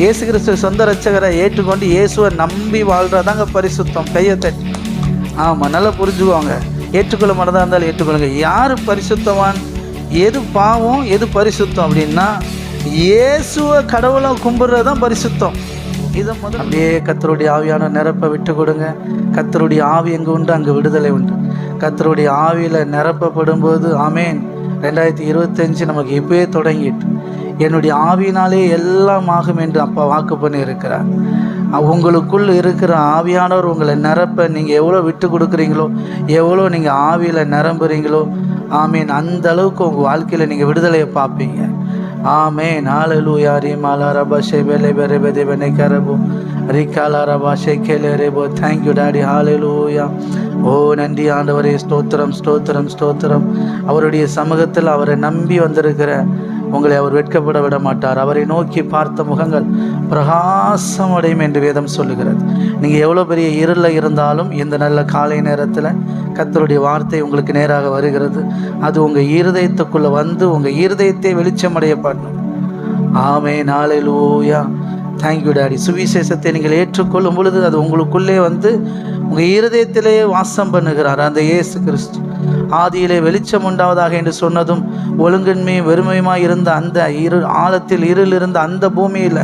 இயேசு கிறிஸ்துவ சொந்த ரட்சகரை ஏற்றுக்கொண்டு இயேசுவை நம்பி வாழ்கிறதாங்க பரிசுத்தம். கையை தட்டி. ஆமாம் நல்லா புரிஞ்சுக்குவாங்க ஏற்றுக்கொள்ள மனதாக இருந்தாலும் ஏற்றுக்கொள்ளுங்க. யார் பரிசுத்தவான்? எது பாவம் எது பரிசுத்தம் அப்படின்னா இயேசுவை கடவுளை கும்பிட்றது தான் பரிசுத்தம். இதை முதல் அப்படியே கத்தருடைய ஆவியான நிரப்ப விட்டு கொடுங்க. கத்தருடைய ஆவி எங்கே உண்டு? அங்கே விடுதலை உண்டு. கத்தருடைய ஆவியில் நிரப்பப்படும் போது ஆமேன். ரெண்டாயிரத்தி இருபத்தஞ்சு நமக்கு இப்போயே தொடங்கிட்டு. என்னுடைய ஆவியினாலே எல்லாம் ஆகும் என்று அப்பா வாக்கு பண்ணியிருக்கிறார். உங்களுக்குள் இருக்கிற ஆவியானவர் உங்களை நிரப்ப நீங்கள் எவ்வளோ விட்டு கொடுக்குறீங்களோ எவ்வளோ நீங்கள் ஆவியில் நிரம்புறீங்களோ ஆமீன். அந்த அளவுக்கு உங்கள் வாழ்க்கையில் நீங்கள் விடுதலையை பார்ப்பீங்க. ஆமே நாலு யாரி மாலா ரபா ஷே பெலே பெரே பெதே பெனே கரபோ ரிகாலா ரபா ஷே கேலே ரேபோ தேங்க்யூ டாடி ஹாலூயா ஓ நன்றி ஆண்டவரே. ஸ்தோத்திரம் ஸ்தோத்திரம் ஸ்தோத்திரம். அவருடைய சமூகத்தில் அவரை நம்பி வந்திருக்கிற உங்களை அவர் வெட்கப்பட விட மாட்டார். அவரை நோக்கி பார்த்த முகங்கள் பிரகாசம் அடையும் என்று வேதம் சொல்லுகிறது. நீங்கள் எவ்வளோ பெரிய இருளில் இருந்தாலும் இந்த நல்ல காலை நேரத்தில் கத்தருடைய வார்த்தை உங்களுக்கு நேராக வருகிறது. அது உங்கள் இருதயத்துக்குள்ளே வந்து உங்கள் இருதயத்தை வெளிச்சமடைய பண்ணும் ஆமே நாளிலூயா தேங்க்யூ டாடி சுவிசேஷத்தை நீங்கள் ஏற்றுக்கொள்ளும் பொழுது அது உங்களுக்குள்ளே வந்து உங்கள் இருதயத்திலேயே வாசம் பண்ணுகிறார். அந்த இயேசு கிறிஸ்து. ஆதியிலே வெளிச்சம் உண்டாவதாக என்று சொன்னதும் ஒழுங்கின்மையும் வெறுமையுமாய் இருந்த அந்த இரு ஆழத்தில் இருள் இருந்த அந்த பூமியில்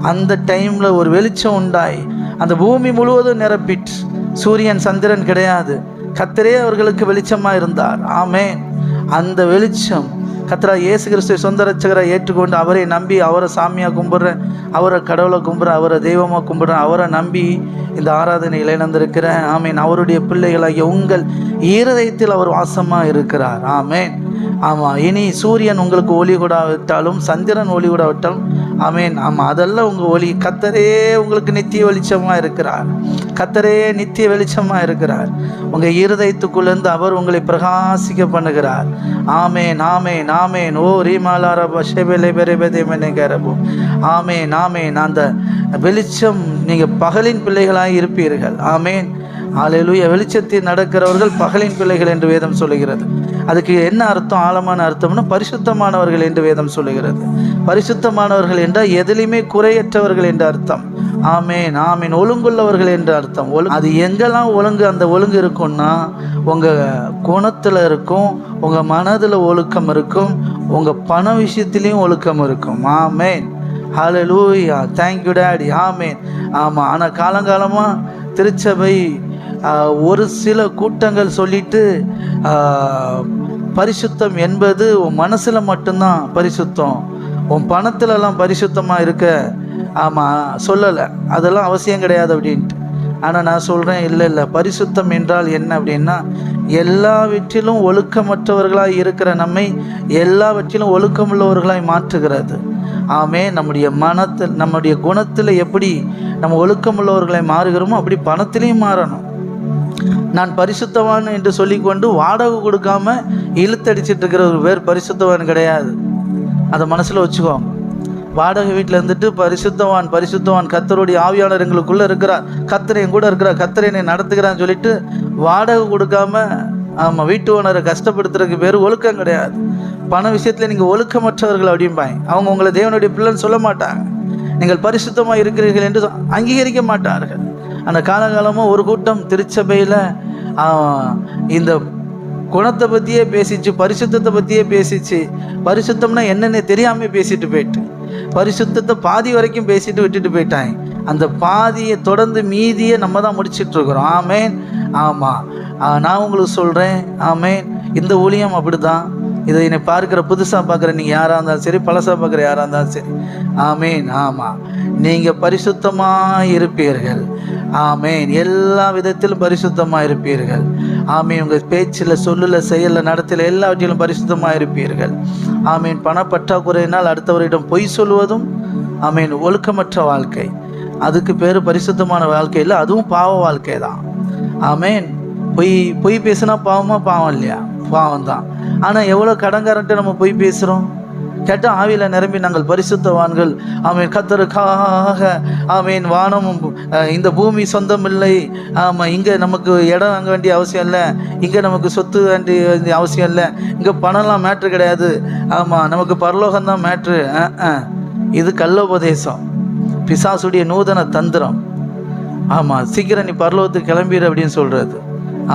அந்த டைமில் ஒரு வெளிச்சம் உண்டாய். அந்த பூமி முழுவதும் நிரப்பிட்டு சூரியன் சந்திரன் கிடையாது. கத்திரே அவர்களுக்கு வெளிச்சமாக இருந்தார் ஆமே அந்த வெளிச்சம் கத்ரா இயேசு கிறிஸ்துவை சொந்த ரட்சகரை ஏற்றுக்கொண்டு அவரை நம்பி அவரை சாமியாக கும்பிட்றேன் அவரை கடவுளை கும்பிட்றேன் அவரை தெய்வமாக கும்பிட்றேன் அவரை நம்பி இந்த ஆராதனையில் இழந்திருக்கிறேன் ஆமீன். அவருடைய பிள்ளைகளாகிய உங்கள் இருதயத்தில் அவர் வாசமாக இருக்கிறார். ஆமேன். ஆமாம் இனி சூரியன் உங்களுக்கு ஒளி விட்டாலும் சந்திரன் ஒளி கூட விட்டாலும் ஆமேன் ஆமாம் அதெல்லாம் உங்கள் ஒளி கத்தரே உங்களுக்கு நித்திய வெளிச்சமாக இருக்கிறார். கத்தரே நித்திய வெளிச்சமாக இருக்கிறார். உங்கள் இருதயத்துக்குள்ளேருந்து அவர் உங்களை பிரகாசிக்க பண்ணுகிறார். ஆமேன் ஆமேன் ஆமேன். ஓ ரீமாலாரப ஷெபெலே பெரேபெதே மெனேகரபு. ஆமேன் ஆமேன். அந்த வெளிச்சம் நீங்கள் பகலின் பிள்ளைகளாக இருப்பீர்கள். ஆமேன். ஆலையிலுய வெளிச்சத்தில் நடக்கிறவர்கள் பகலின் பிள்ளைகள் என்று வேதம் சொல்லுகிறது. அதுக்கு என்ன அர்த்தம்? ஆழமான அர்த்தம்னா பரிசுத்தமானவர்கள் என்று வேதம் சொல்லுகிறது. பரிசுத்தமானவர்கள் என்றால் எதிலையுமே குறையற்றவர்கள் என்று அர்த்தம். ஆமேன் ஆமீன். ஒழுங்குள்ளவர்கள் என்று அர்த்தம். ஒழு அது எங்கெல்லாம் ஒழுங்கு அந்த ஒழுங்கு இருக்கும்னா உங்கள் குணத்தில் இருக்கும் உங்கள் மனதில் ஒழுக்கம் இருக்கும் உங்கள் பண விஷயத்துலேயும் ஒழுக்கம் இருக்கும். Amen. Hallelujah thank you daddy amen. ஆமாம் ஆனால் காலங்காலமாக திருச்சபை ஒரு சில கூட்டங்கள் சொல்லிட்டு பரிசுத்தம் என்பது உன் மனசில் மட்டும்தான் பரிசுத்தம். உன் பணத்துலலாம் பரிசுத்தமாக இருக்க? ஆமாம் சொல்லலை. அதெல்லாம் அவசியம் கிடையாது அப்படின்ட்டு. ஆனால் நான் சொல்கிறேன் இல்லை இல்லை. பரிசுத்தம் என்றால் என்ன அப்படின்னா எல்லாவற்றிலும் ஒழுக்கமற்றவர்களாய் இருக்கிற நம்மை எல்லாவற்றிலும் ஒழுக்கமுள்ளவர்களாய் மாற்றுகிறது. ஆமே நம்முடைய மனத்தில் நம்முடைய குணத்தில் எப்படி நம்ம ஒழுக்கமுள்ளவர்களை மாறுகிறோமோ அப்படி பணத்திலையும் மாறணும். நான் பரிசுத்தவான் என்று சொல்லிக்கொண்டு வாடகை கொடுக்காம இழுத்தடிச்சிட்டு இருக்கிற ஒரு பேர் பரிசுத்தவான் கிடையாது. அதை மனசில் வச்சுக்கோங்க. வாடகை வீட்டில் இருந்துட்டு பரிசுத்தவான் பரிசுத்தவான் கத்தருடைய ஆவியாளர் எங்களுக்குள்ளே இருக்கிறார் கத்திரையும் கூட இருக்கிறார் கத்தர் என்னை நடத்துகிறான்னு சொல்லிட்டு வாடகை கொடுக்காம ஆமாம் வீட்டு ஓனரை கஷ்டப்படுத்துறதுக்கு பேர் ஒழுக்கம் கிடையாது. பண விஷயத்தில் நீங்கள் ஒழுக்கமற்றவர்கள் அப்படிம்பாங்க. அவங்க உங்களை தேவனுடைய பிள்ளைன்னு சொல்ல மாட்டாங்க. நீங்கள் பரிசுத்தமாக இருக்கிறீர்கள் என்று அங்கீகரிக்க மாட்டார்கள். அந்த காலகாலமாக ஒரு கூட்டம் திருச்சபையில் இந்த குணத்தை பற்றியே பேசிச்சு பரிசுத்தத்தை பற்றியே பேசிச்சு. பரிசுத்தம்னா என்னென்ன தெரியாமல் பேசிட்டு போயிட்டு. பரிசுத்தத்தை பாதி வரைக்கும் பேசிட்டு விட்டுட்டு போயிட்டாங்க. அந்த பாதியை தொடர்ந்து மீதியை நம்ம தான் முடிச்சிட்ருக்குறோம் ஆமேன். ஆமாம் நான் உங்களுக்கு சொல்கிறேன் ஆமேன். இந்த ஊழியம் அப்படி தான் இதை என்னை பார்க்குற புதுசாக பார்க்குற நீங்கள் யாராக இருந்தாலும் சரி பழசாக பார்க்குற யாராக இருந்தாலும் சரி. ஆமேன். ஆமாம் நீங்கள் பரிசுத்தமாக இருப்பீர்கள். ஆமேன். எல்லா விதத்திலும் பரிசுத்தமாக இருப்பீர்கள் ஆமீன். உங்கள் பேச்சில் சொல்லில் செயலில் நடத்தில் எல்லாவற்றிலும் பரிசுத்தமாக இருப்பீர்கள் ஆமீன். பணப்பற்றாக்குறையினால் அடுத்தவரிடம் பொய் சொல்வதும் ஆமீன் ஒழுக்கமற்ற வாழ்க்கை. அதுக்கு பேர் பரிசுத்தமான வாழ்க்கை இல்லை அதுவும் பாவ வாழ்க்கை தான் ஆமேன். பொய் பொய் பேசுனா பாவமா பாவம் இல்லையா? பாவம் தான் ஆனால் எவ்வளோ கடங்காரன்ட்டு நம்ம பொய் பேசுகிறோம் கெட்ட ஆவியில் நிரம்பி நாங்கள் பரிசுத்தவான்கள். ஆமீன். கத்தருக்காக ஆமீன். வானமும் இந்த பூமி சொந்தம் இல்லை ஆமாம் இங்கே நமக்கு இடம் வாங்க வேண்டிய அவசியம் இல்லை. இங்கே நமக்கு சொத்து வேண்டிய வேண்டிய அவசியம் இல்லை. இங்கே பணம்லாம் மேட்ரு கிடையாது. ஆமாம் நமக்கு பரலோகம்தான் மேட்ரு இது கள்ளோபதேசம். பிசாசுடைய நூதன தந்திரம். ஆமாம் சீக்கிரம் நீ பரலோகத்துக்கு கிளம்பிடு அப்படின்னு சொல்கிறது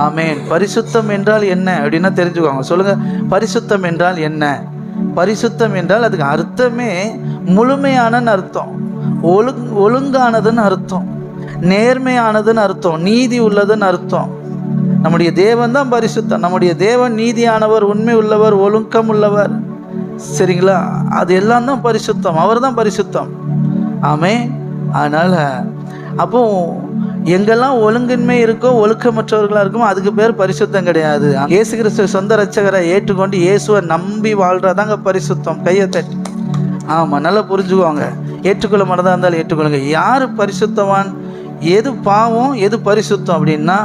ஆமேன். பரிசுத்தம் என்றால் என்ன? அப்படின்னா தெரிஞ்சுக்கோங்க. சொல்லுங்கள் பரிசுத்தம் என்றால் என்ன? பரிசுத்தம் என்றால் அதுக்கு அர்த்தமே முழுமையானன்னு அர்த்தம். ஒழுங் ஒழுங்கானதுன்னு அர்த்தம். நேர்மையானதுன்னு அர்த்தம். நீதி உள்ளதுன்னு அர்த்தம். நம்முடைய தேவன் தான் பரிசுத்தம். நம்முடைய தேவன் நீதியானவர் உண்மை உள்ளவர் ஒழுக்கம் உள்ளவர். சரிங்களா? அது எல்லாம் தான் பரிசுத்தம். அவர் தான் பரிசுத்தம். ஆமே அதனால் அப்போ எங்கெல்லாம் ஒழுங்கின்மை இருக்கோ ஒழுக்கமற்றவர்களாக இருக்குமோ அதுக்கு பேர் பரிசுத்தம் கிடையாது. இயேசு கிறிஸ்துவ சொந்த ரட்சகரை ஏற்றுக்கொண்டு இயேசுவை நம்பி வாழ்கிறதாங்க பரிசுத்தம். கையை தட்டி. ஆமாம் நல்லா புரிஞ்சுக்குவாங்க ஏற்றுக்கொள்ள மனதாக இருந்தாலும் ஏற்றுக்கொள்ளுங்க. யார் பரிசுத்தவான்? எது பாவம் எது பரிசுத்தம் அப்படின்னா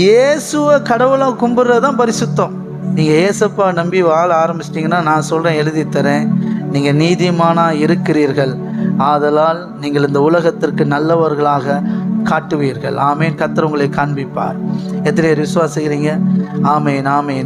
இயேசுவை கடவுளை கும்பிட்றது தான் பரிசுத்தம். நீங்கள் ஏசப்பா நம்பி வாழ ஆரம்பிச்சிட்டிங்கன்னா நான் சொல்கிறேன் எழுதி தரேன். நீங்கள் நீதிமானாக இருக்கிறீர்கள். ஆதலால் நீங்கள் இந்த உலகத்திற்கு நல்லவர்களாக காட்டுவீர்கள். ஆமேன். கத்தர் உங்களை காண்பிப்பார். எத்தனை விசுவாசிக்கிறீங்க? ஆமேன் ஆமேன்